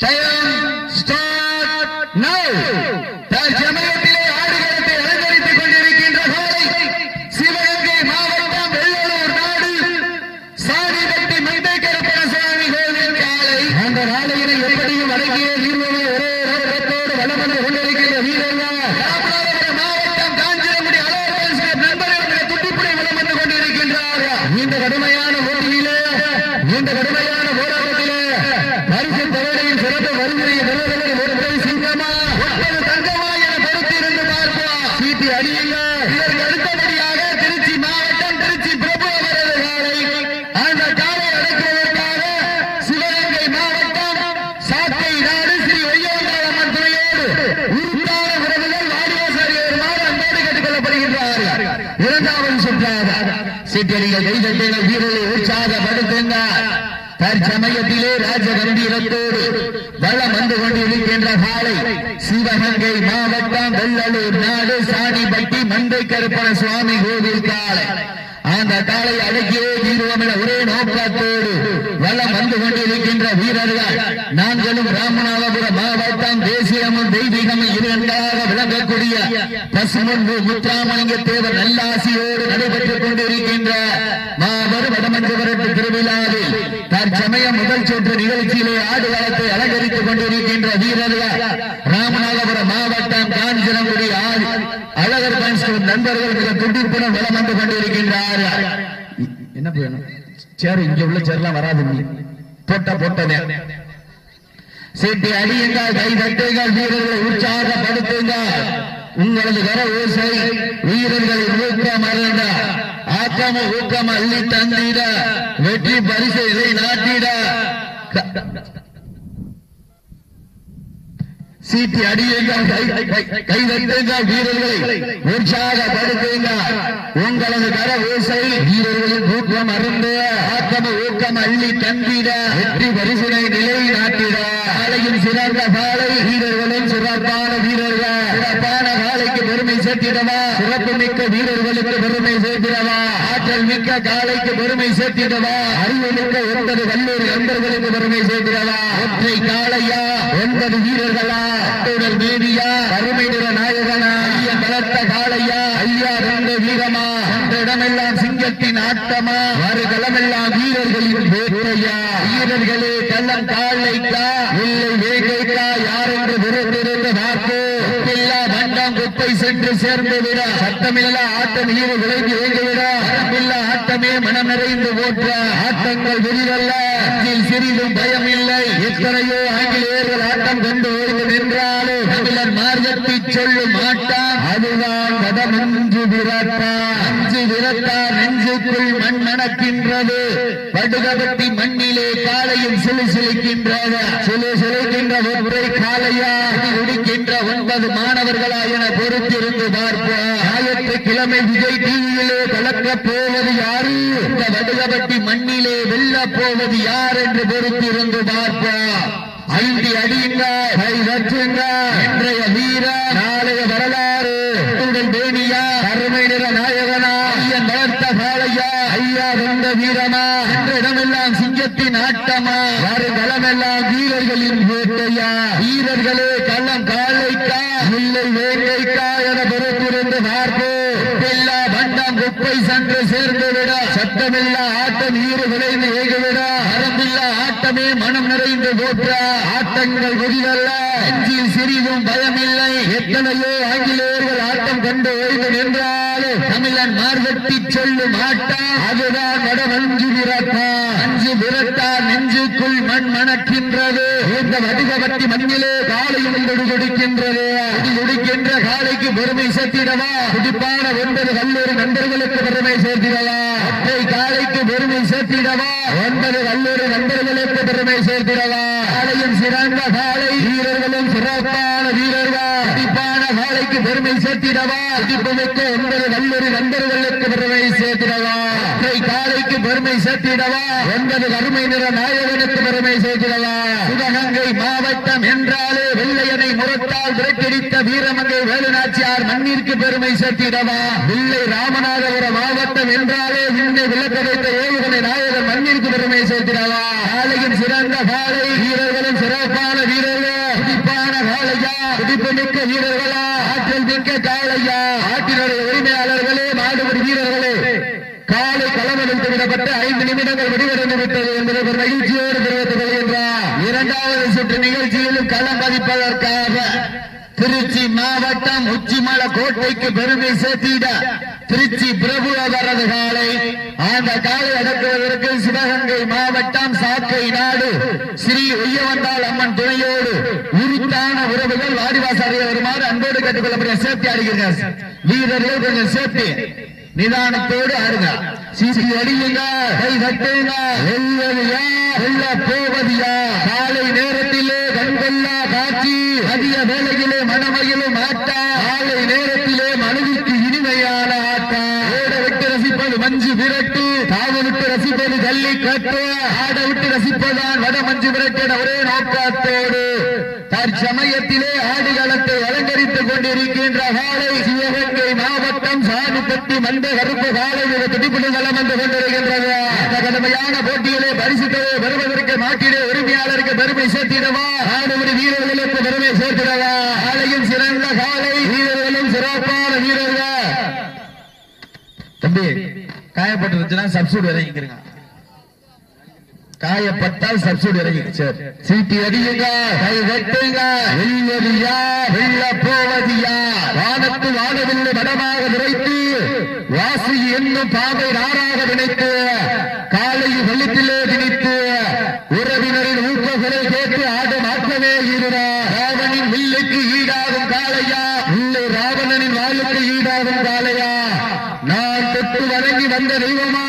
चाइरा தற்சமயத்திலே ராஜ கம்பீரத்தோடு வளம் வந்து கொண்டிருக்கின்ற காலை சிவகங்கை மாவட்டம் வெள்ளலூர் நாடு சாணிப்பட்டி மண்டை கருப்பண சுவாமி கோவில் காலை. அந்த காலை அடக்கியே தீர்வோம் என ஒரே நோக்கத்தோடு வளம் வந்து கொண்டிருக்கின்ற வீரர்கள் நாங்களும் ராமநாதபுரம் மாவட்டம் தேசியமும் தெய்வீகமும் இரண்டாக விளங்கக்கூடிய பசுமன்பு முத்தாமலிங்க தேவர் நல்லாசியோடு நடைபெற்றுக் கொண்டிருக்கின்ற மாபெரும் வடமஞ்சு வரட்டு திருவிழாவில் தற்சமயம் முதல் சுற்று ஆடு ஆடுகளத்தை அலங்கரித்துக் கொண்டிருக்கின்ற வீரர்கள் ராமநாதபுரம் மாவட்டம் காஞ்சிரங்குடி ஆடு அழகர் கான்ஸ்டபிள் நண்பர்கள் மிக துடிப்புடன் வளம் வந்து கொண்டிருக்கின்றார்கள் என்ன வேணும் சேர் இங்க உள்ள சேர்லாம் வராது போட்ட போட்டதே. சீட்டி அடியுங்கள் கை தட்டுங்கள் வீரர்களை உற்சாகப்படுத்துங்கள். உங்களது வர ஓசை வீரர்களின் ஊக்கம் அருந்த ஆக்கம ஊக்கம் அள்ளி தந்திட வெற்றி பரிசு இதை நாட்டிட. சீட்டி அடியுங்கள் கை- கை- கை வீரர்களை. உற்சாகப்படுத்துங்கள் உங்களது கர ஓசை வீரர்களின் ஊக்கம் அருந்து ஆக்கம ஊக்கம் அள்ளி தந்திட வெற்றி பரிசுனை நிலை நாட்டிட காலையும் சிறந்த காலை வீரர்களும் சிறப்பான வீரர்கள். சிறப்பான காலைக்கு பெருமை சேர்த்திடவா? சிறப்பு மிக்க வீரர்களுக்கு பெருமை சேர்த்திடவா? ஆற்றல் மிக்க காலைக்கு பெருமை சேர்த்திடவா? அறிவு மிக்க ஒன்பது வல்லூர் நண்பர்களுக்கு பெருமை சேர்த்திடவா? ஒற்றை காலையா ஒன்பது வீரர்கள் அத்துடல் மேடியா கருமை நிற நாயகனா ஐயா பலத்த காளையா ஐயா ரெண்டு வீரமா அந்த இடமெல்லாம் சிங்கத்தின் ஆட்டமா வருகளமெல்லாம் வீரர்களின் வேட்டையா வீரர்களே கள்ளம் காளைக்கா இல்லை வேகைக்கா யார் என்று விருந்திருந்து பார்த்து இல்லா மண்டம் குப்பை சென்று சேர்ந்து விட ஆட்டம் ஈடு விளைந்து வேண்டு விட ஆட்டமே மனம் நிறைந்து போற்ற. ஆட்டங்கள் விரிவல்ல அஞ்சில் சிறிதும் பயம் இல்லை எத்தனையோ ஆங்கிலேயர்கள் ஆட்டம் கொண்டு ஓய்ந்து நின்றாலும் தமிழர் மார்க்கத்தை சொல்லும் ஆட்டம். அதுதான் கதமஞ்சு விரட்டா. அஞ்சு விரட்டா நெஞ்சுக்குள் மண் மணக்கின்றது. படுகபட்டி மண்ணிலே காலையும் சிலு சிலிக்கின்றது. சிலு சிலிக்கின்ற ஒற்றை காலையா குடிக்கின்ற ஒன்பது மாணவர்களா என பொறுத்திருந்து பார்ப்போம். ஞாயிற்றுக்கிழமை விஜய் டிவியிலே கலக்க போவது யாரு? இந்த வடுகபட்டி மண்ணிலே வெல்ல போவது யார் என்று பொறுத்திருந்து பார்ப்போம் ஐந்து அடியுங்க கை தட்டுங்க இன்றைய வீர நாளைய வரலாறு. உங்கள் தேனியா கருமை நிற நாயகனா ஐயன் வளர்த்த காளையா ஐயா வந்த வீரமா என்ற இடமெல்லாம் சிங்கத்தின் ஆட்டமா. வருகளமெல்லாம் வீரர்களின் வேட்டையா வீரர்களே கள்ளம் காளைக்கா இல்லை வேங்கைக்கா என பொறுத்திருந்து பார்ப்போம் எல்லா பண்டம் குப்பை சென்று சேர்ந்து விட சத்தமில்லா ஆட்டம் ஈறு விளைந்து ஏகிவிட மரம்பில்லா ஆட்டமே மனம் நிறைந்து போற்ற ஆட்டங்கள் விரிவல்ல அஞ்சில் சிறிதும் பயமில்லை எத்தனையோ ஆங்கிலேயர்கள் ஆட்டம் கண்டு ஓய்ந்து நின்றாலும் தமிழன் மார்கட்டி சொல்லும் ஆட்டம் வடமஞ்சு விரட்டா. அஞ்சு விரட்டா நெஞ்சுக்குள் மண் மணக்கின்றது. இந்த வடிகபட்டி மண்ணிலே காலையும் கொடுக்கின்றது கொடுக்கின்ற காலைக்கு பெருமை சேர்த்திடவா? துடிப்பான ஒன்பது கல்லூரி நண்பர்களுக்கு பெருமை சேர்த்திடவா? அத்தை காலைக்கு பெருமை சேர்த்திடவா? ஒன்பது கல்லூரி நண்பர்களுக்கு பெருமை சேர்த்திடவா காலையும் சிறந்த காலை வீரர்களும் சிறப்பான வீரர்கள் துடிப்பான காலைக்கு பெருமை சேர்த்திடவா துடிப்புமிக்க ஒன்பது கல்லூரி நண்பர்களுக்கு பெருமை சேர்த்திடவா அத்தை காலைக்கு பெருமை சேர்த்திடவா ஒன்பது கருமை நிற நாயகனுக்கு பெருமை சேர்த்திடவா சிவகங்கை மாவட்டம் என்றாலே வெள்ளையனை முரத்தால் விரட்டடித்த வீரமங்கை வேலுநாச்சியார் மண்ணிற்கு பெருமை சேர்த்திடவா? வில்லை இரண்டாவது சுற்று நிகழ்ச்சியிலும் களம் திருச்சி மாவட்டம் உச்சிமல கோட்டைக்கு பெருமை சேர்த்திட திருச்சி பிரபு அவரது காலை அந்த காலை அடக்குவதற்கு சிவகங்கை மாவட்டம் சாக்கை நாடு ஸ்ரீ ஒய்யவந்தால் அம்மன் துணையோடு உரித்தான உறவுகள் வாடிவாசாரியை வருமாறு அன்போடு கேட்டுக்கொள்ளக்கூடிய சேஃப்டி ஆடுகிறார் வீரர்கள் கொஞ்சம் சேர்த்தி நிதானத்தோடு ஆடுங்க. சிசி அடியுங்க கை கட்டுங்க வெல்ல போ. மண்டை கருப்பு காலை மிக துடிப்புடன் வளம் வந்து கொண்டிருக்கின்றது. அந்த கடுமையான போட்டியிலே பரிசுத்தலை வருவதற்கு நாட்டிலே உரிமையாளருக்கு பெருமை சேர்த்திடவா? ஆடுபடி வீரர்களுக்கு பெருமை சேர்த்திடவா? காலையும் சிறந்த காலை வீரர்களும் சிறப்பான வீரர்கள். தம்பி காயப்பட்டிருச்சுன்னா சப்சூட் இறங்கிக்கிறீங்க. காயப்பட்டால் சப்சிடி இறங்கி சரி. சீட்டி அடியுங்க கை வெட்டுங்க. வெள்ளதியா வெள்ள போவதியா வானத்து வானவில்லை மடமாக வாசி பாதை பாவை நாராக நினைத்து காலையில் வெள்ளத்திலே திணித்து உறவினரின் ஊக்கங்களை கேட்டு ஆடும் ஆக்கமே இருந்தார் ராவணின் வில்லுக்கு ஈடாகும் காலையா இல்லை ராவணனின் வாளுக்கு ஈடாகும் காலையா நான் தொட்டு வணங்கி வந்த தெய்வமா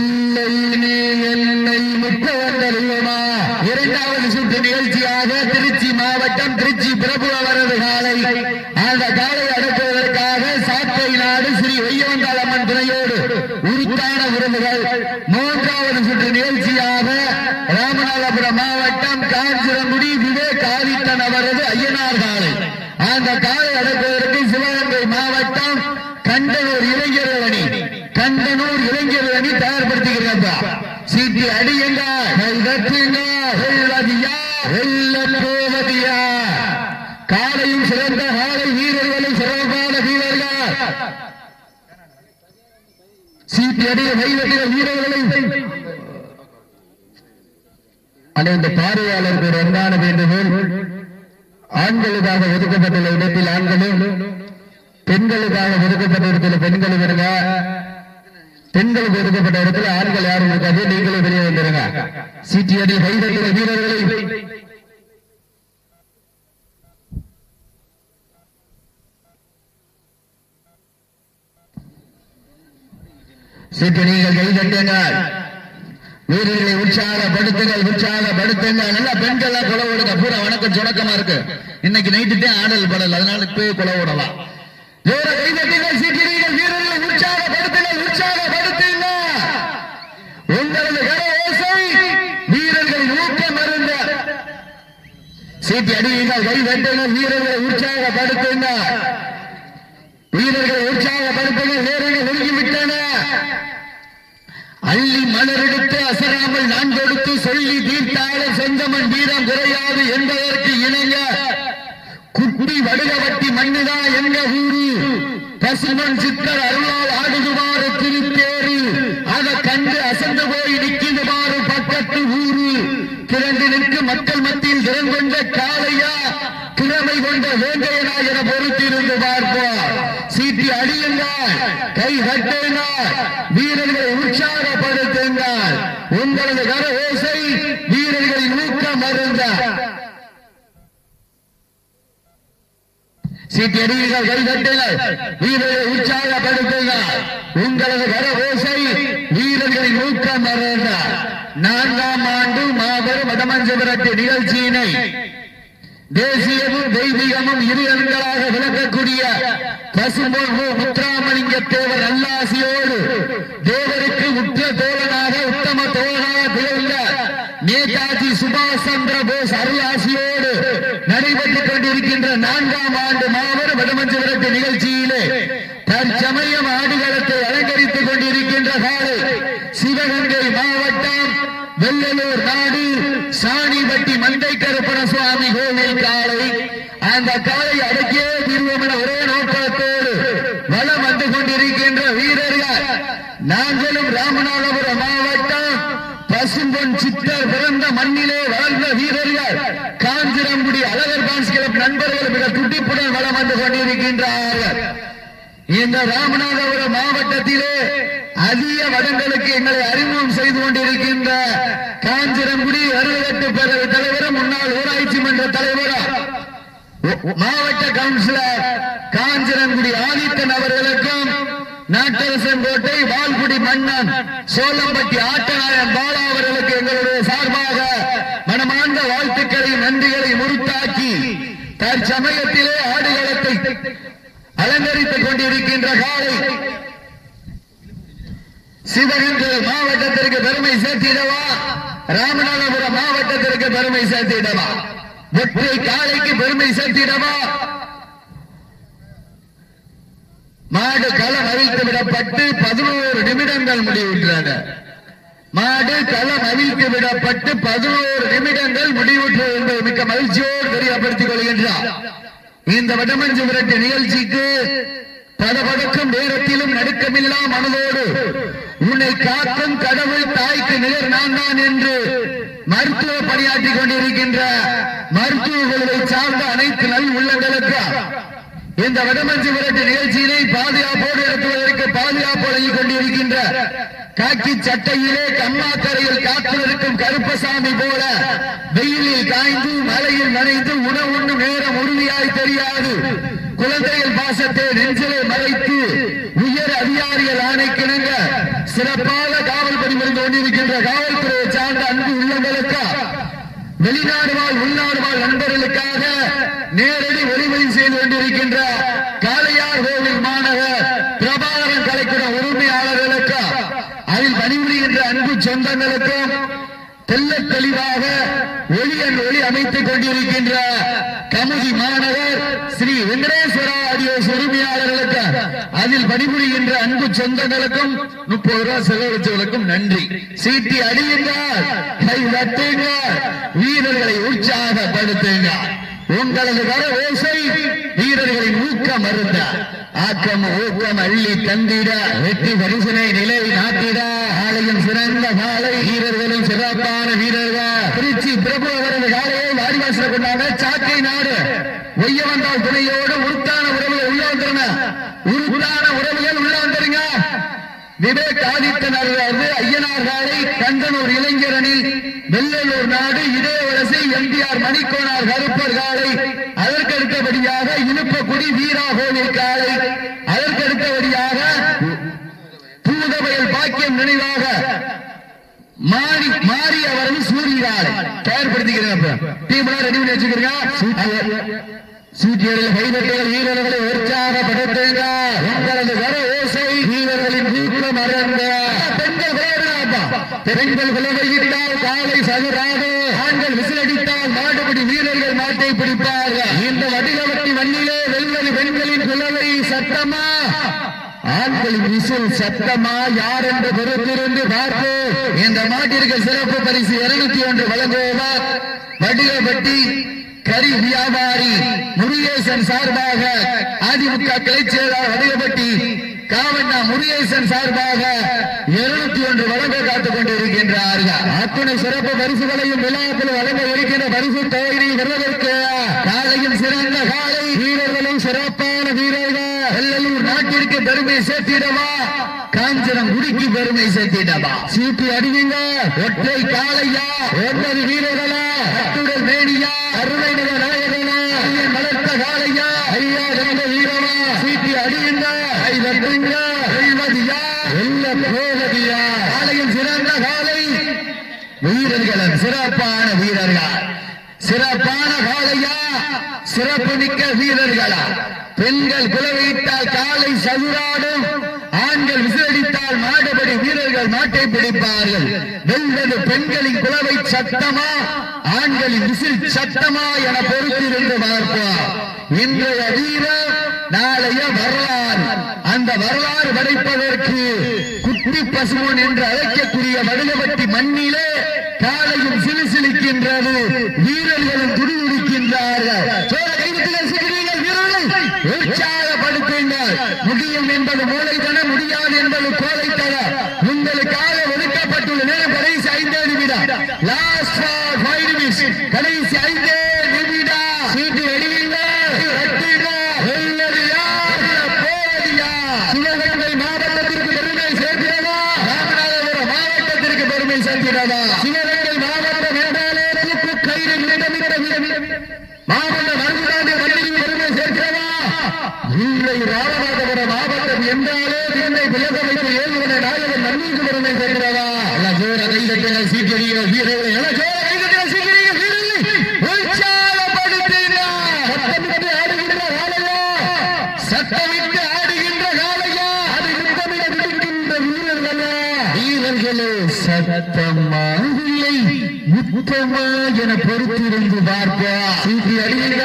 இல்லை நீ என்னை முத்த வந்த தெய்வமா இரண்டாவது சுற்று நிகழ்ச்சியாக திருச்சி மாவட்டம் திருச்சி பிரபு அவரது காலை அந்த காலை அடக்குவதற்காக சாத்தை நாடு ஸ்ரீ ஒய்யவந்தாள் அம்மன் துணையோடு உருத்தான விருதுகள் மூன்றாவது சுற்று நிகழ்ச்சியாக ராமநாதபுரம் மாவட்டம் காஞ்சிரங்குடி விவேக் ஆதித்தன் அவரது ஐயனார் காலை அந்த காலை அடக்குவதற்கு சிவகங்கை மாவட்டம் கண்டனூர் இளைஞர்கள் அணி கண்டனூர் இளைஞர்கள் அணி தயார்படுத்துகிறதா சீட்டி அடியுங்க கை தட்டுங்க வெள்ளதியா வெள்ள போவதியா? காலையும் சிறந்த காலை வீரர்களும் சிறப்பான வீரர்கள். சீட்டி அடிய கைவெட்டிய வீரர்களை அனைத்து பார்வையாளருக்கு ஒரு அன்பான வேண்டுகோள். ஆண்களுக்காக ஒதுக்கப்பட்டுள்ள இடத்தில் ஆண்களும் பெண்களுக்காக ஒதுக்கப்பட்ட இடத்துல பெண்களும் இருங்க. பெண்களுக்கு ஒதுக்கப்பட்ட இடத்துல ஆண்கள் யாரும் இருக்காது நீங்களும் வெளியே வந்துருங்க. சிடிஅடி கைதட்டுள்ள வீரர்களை. சீட்டு நீங்கள் கைதட்டுங்கள் வீரர்களை உற்சாகப்படுத்துங்கள் உற்சாகப்படுத்துங்கள். நல்லா பெண்கள் கொலை விடுங்க பூரா வணக்கம் சுணக்கமா இருக்கு. இன்னைக்கு நைட்டுட்டே ஆடல் படல். அதனால இப்பயே கொலை விடலாம் வேற கைதட்டுங்கள் சீக்கிரங்கள் வீரர்களை உற்சாகப்படுத்துங்க உங்களது கரவேசை ஓசை வீரர்களின் ஊக்கம் அருந்த சீட்டி அடியுங்கள் கை வெட்டுங்கள் வீரர்களை உற்சாகப்படுத்துங்க வீரர்களை உற்சாகப்படுத்துங்கள் வீரர்கள் ஒழுங்கிவிட்டன அள்ளி மலரெடுத்து அசராமல் நான் கொடுத்து சொல்லி தீர்த்தாலும் செந்தமன் வீரம் குறையாது என்பதற்கு இணங்க குட்டி வடுகவட்டி மண்ணுதா எங்க ஊரு. பசுமன் சித்தர் அருளால் ஆடுதுமாறு கொண்ட காளையா திறமை கொண்ட வேங்கையனா என பொறுத்திருந்து பார்ப்போம். சீட்டி அடியுங்கள் கை கட்டுங்கள் வீரர்களை உற்சாகப்படுத்துங்கள். உங்களது கர ஓசை வீரர்களின் ஊக்கம் அருந்த. சீட்டி அடியுங்கள் கை கட்டுங்கள் வீரர்களை உற்சாகப்படுத்துங்கள். உங்களது கர ஓசை வீரர்களின் ஊக்கம் அருந்த. நான்காம் ஆண்டு மாபெரும் வடமஞ்சபுரட்டு நிகழ்ச்சியினை தேசியமும் தெய்வீகமும் இரு எண்களாக விளக்கக்கூடிய பசும்பொன்பு முத்துராமலிங்க தேவர் நல்லாசியோடு தேவருக்கு உற்ற தோழனாக உத்தம தோழனாக திகழ்ந்த நேதாஜி சுபாஷ் சந்திர போஸ் அருளாசியோடு நடைபெற்றுக் கொண்டிருக்கின்ற நான்காம் ஆண்டு மாபெரும் வடமஞ்சு விரட்டு நிகழ்ச்சியிலே தற்சமயம் ஆடுகளத்தை அலங்கரித்துக் கொண்டிருக்கின்ற காலை சிவகங்கை மாவட்டம் வெள்ளலூர் நாடு சாணிபட்டி மண்டை கருப்பண சுவாமி கோவில் காலை அந்த காலை அடக்கியே தீர்வோம் என ஒரே நோக்கத்தோடு வளம் வந்து கொண்டிருக்கின்ற வீரர்கள் நாங்களும் ராமநாதபுரம் மாவட்டம் பசும்பொன் சித்தர் பிறந்த மண்ணிலே வளர்ந்த வீரர்கள் காஞ்சிரங்குடி அழகர் பான்ஸ் கிளப் நண்பர்கள் மிக துடிப்புடன் வளம் வந்து இந்த ராமநாதபுரம் மாவட்டத்திலே அதிக வடங்களுக்கு எங்களை அறிமுகம் செய்து கொண்டிருக்கின்ற காஞ்சிரங்குடி அறுபத்தெட்டு பேரவை தலைவரும் முன்னாள் ஊராட்சி மன்ற தலைவரும் மாவட்ட கவுன்சிலர் காஞ்சிரங்குடி ஆதித்தன் அவர்களுக்கும் நாட்டரசன் கோட்டை வால்குடி மன்னன் சோழம்பட்டி ஆட்டநாயன் பாலா அவர்களுக்கு எங்களுடைய சார்பாக மனமார்ந்த வாழ்த்துக்களையும் நன்றிகளையும் உருத்தாக்கி தற்சமயத்தில் அலங்கரித்துக் கொண்டிருக்கின்ற காலை சிவகங்கை மாவட்டத்திற்கு பெருமை சேர்த்திடவா? ராமநாதபுரம் மாவட்டத்திற்கு பெருமை சேர்த்திடவா? வெற்றி காலைக்கு பெருமை சேர்த்திடவா? மாடு களம் அவிழ்த்து விடப்பட்டு பதினோரு நிமிடங்கள் முடிவுற்றன மாடு களம் அவிழ்த்து விடப்பட்டு பதினோரு நிமிடங்கள் முடிவுற்றது என்பது மிக்க மகிழ்ச்சியோடு தெரியப்படுத்திக் கொள்கின்றார். இந்த வடமஞ்சு விரட்டு நிகழ்ச்சிக்கு படபடக்கும் நேரத்திலும் நடுக்கமில்லா மனதோடு. உன்னை காக்கும் கடவுள் தாய்க்கு நிகர் நான் தான் என்று மருத்துவ பணியாற்றிக் கொண்டிருக்கின்ற மருத்துவ குழுவை சார்ந்த அனைத்து நல் உள்ளங்களுக்கு? இந்த வடமஞ்சு விரட்டு நிகழ்ச்சியினை பாதுகாப்போடு நடத்துவதற்கு பாதுகாப்பு வழங்கிக் கொண்டிருக்கின்ற காக்கி சட்டையிலே கம்மாக்கரையில் காத்திருக்கும் கருப்பசாமி போல வெயிலில் காய்ந்து மழையில் நனைந்து அமைத்துக் கொண்டிருக்கின்ற கமிதி மாணவர் ஸ்ரீ வெங்கடேஸ்வரா ஆடியோஸ் உரிமையாளர்களுக்கு அதில் பணிபுரிகின்ற அன்பு சொந்தங்களுக்கும் முப்பது ரூபாய் செலவழிச்சவர்களுக்கும் நன்றி. சீட்டி அடியுங்கள் கை தட்டுங்க வீரர்களை உற்சாகப்படுத்துங்க உங்களது வர ஓசை வீரர்களின் ஊக்கம் மருந்த ஆக்கம் ஊக்கம் அள்ளி தந்திட வெற்றி பரிசனை நிலை நாட்டிட ஆலயம் சிறந்த காலை வீரர்களும் சிறப்பான வீரர்கள் திருச்சி பிரபு அவரது காலையை வாரிவாசல கொண்டாங்க சாக்கை நாடு. ஒய்ய வந்தால் துணையோடு உருத்தான உறவுகள் உள்ள வந்துருங்க. உருத்தான உறவுகள் உள்ள வந்துருங்க. விவேக் ஆதித்தனர் ஐயனார் காலை கண்டனூர் இளைஞரணில் வெள்ளலூர் நாடு இதே அரசு மணிக்கோனார் மணிக்கோ டீம் ரெடி பண்ணி வச்சுக்கிறீங்க சூட்டியர்கள் கைதட்டுகள் வீரர்களை உற்சாகப்படுத்துங்க. உங்களது வர ஓசை வீரர்களின் ஊக்கம் அறந்த பெண்கள் விளையாடுறாப்பா பெண்கள் விளையாடிட்டால் காலை சதுராது ஆண்கள் விசிலடித்தால் வீரர்கள் மாட்டை பிடிப்பார்கள். இந்த வடிகவட்டி மண்ணிலே வெல்வது பெண்களின் குலவை சத்தமா? ஆண்களின் விசில் சத்தமா? யார் என்று பொறுத்திருந்து பார்த்து இந்த மாட்டிற்கு சிறப்பு பரிசு இருநூத்தி ஒன்று வழங்குவதால் வடிகப்பட்டி கறி வியாபாரி முருகேசன் சார்பாக அதிமுக கிளை செயலாளர் வடிகப்பட்டி காவண்ணா முருகேசன் சார்பாக இருநூத்தி ஒன்று வழங்க காத்துக் கொண்டிருக்கின்றார்கள். அத்துணை சிறப்பு பரிசுகளையும் விழாக்கள் வழங்க இருக்கின்ற பரிசு தொகையை வருவதற்கு காலையில் சிறந்த காலை வீரர்களும் சிறப்பான வீரர்கள் வெள்ளலூர் நாட்டிற்கு பெருமை சேர்த்திடவா? காஞ்சனம் குடிக்கு பெருமை சேர்த்திடவா? சீட்டு அடிவீங்க ஒற்றை காலையா? ஒன்பது வீரர்களா அத்துடன் மேனியா அருமை நில நாயகனா ஐயன் வளர்த்த காலையா ஐயா ஜனக வீரனா சீட்டி அடியுங்க கை தட்டுங்க வெல்வதியா வெல்ல போவதியா காலையும் சிறந்த காலை. வீரர்களும் சிறப்பான வீரர்கள். சிறப்பான காலையா சிறப்பு மிக்க வீரர்களா. பெண்கள் குலவையிட்டால் காலை சதுராடும். ஆண்கள் விசிலடித்தால் மாடுபடி வீரர்கள் மாட்டை பிடிப்பார்கள். வெல்வது பெண்களின் குலவை சத்தமா ஆண்களின் விசில் சத்தமா என பொறுத்திருந்து பார்ப்போம். இன்றைய வீரர் நாளைய வரலாறு. அந்த வரலாறு படைப்பதற்கு குட்டி பசுமன் என்று அழைக்கக்கூடிய வடுகவட்டி மண்ணிலே காலையும் சிலுசிலிக்கின்றது வீரர்களும் துடிதுடிக்கின்றார்கள். சிவகங்கை மாவட்ட வேண்டாளே தொகுப்பு கயிறு மாவட்ட வருகிறாண்டு வள்ளியில் பெருமை சேர்க்கிறவா? இல்லை ராவ. பொறுத்திருந்து பார்ப்பா சீட்டி அடியுங்க.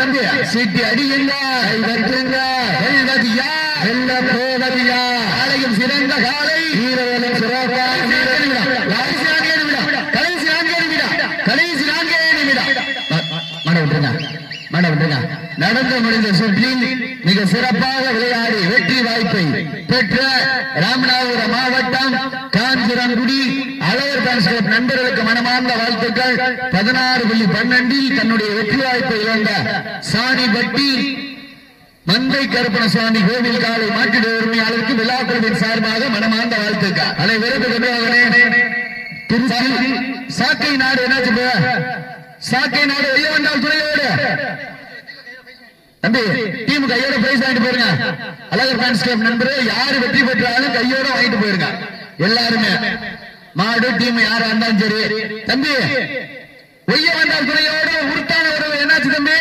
தம்பி. சீட்டி அடியுங்க. கை வைத்துங்க வெல்வதியா வெல்ல போவதியா காளையும் சிறந்த காலை. வீரர்களும் சிறப்பான வீரர்கள் கடைசி நான்கே நிமிடம் கடைசி நான்கே நிமிடம் கடைசி நான்கே நிமிடம் மட விட்டுருங்க. மட விட்டுருங்க. நடந்து முடிந்த சுற்றில் மிக சிறப்பாக விளையாடி வெற்றி வாய்ப்பை பெற்ற ராமநாதபுரம் மாவட்டம் காஞ்சிரங்குடி அழகர் ஃபேன்ஸ் கிளப் நண்பர்களுக்கு மனமார்ந்த வாழ்த்துக்கள் பதினாறு புள்ளி பன்னெண்டில் தன்னுடைய வெற்றி வாய்ப்பை இழந்த சாணிபட்டி மந்தை கருப்பண சுவாமி கோவில் காலை மாற்றிட உரிமையாளருக்கு விழா குழுவின் சார்பாக மனமார்ந்த வாழ்த்துக்கள். அனைவரும் சாக்கை நாடு என்னாச்சு சாக்கை நாடு வெளியே வந்தால் துணையோடு. தம்பி டீம் கையோட பிரைஸ் வாங்கிட்டு போயிருங்க. அழகர் ஃபேன்ஸ் கிளப் நண்பர் யாரு வெற்றி பெற்றாலும் கையோட வாங்கிட்டு போயிருங்க. எல்லாருமே. மாடு டீம் யாரா இருந்தாலும் சரி. தம்பி உய்ய வந்தால் துணையோட உருத்தான உறவு. என்னாச்சு தம்பி?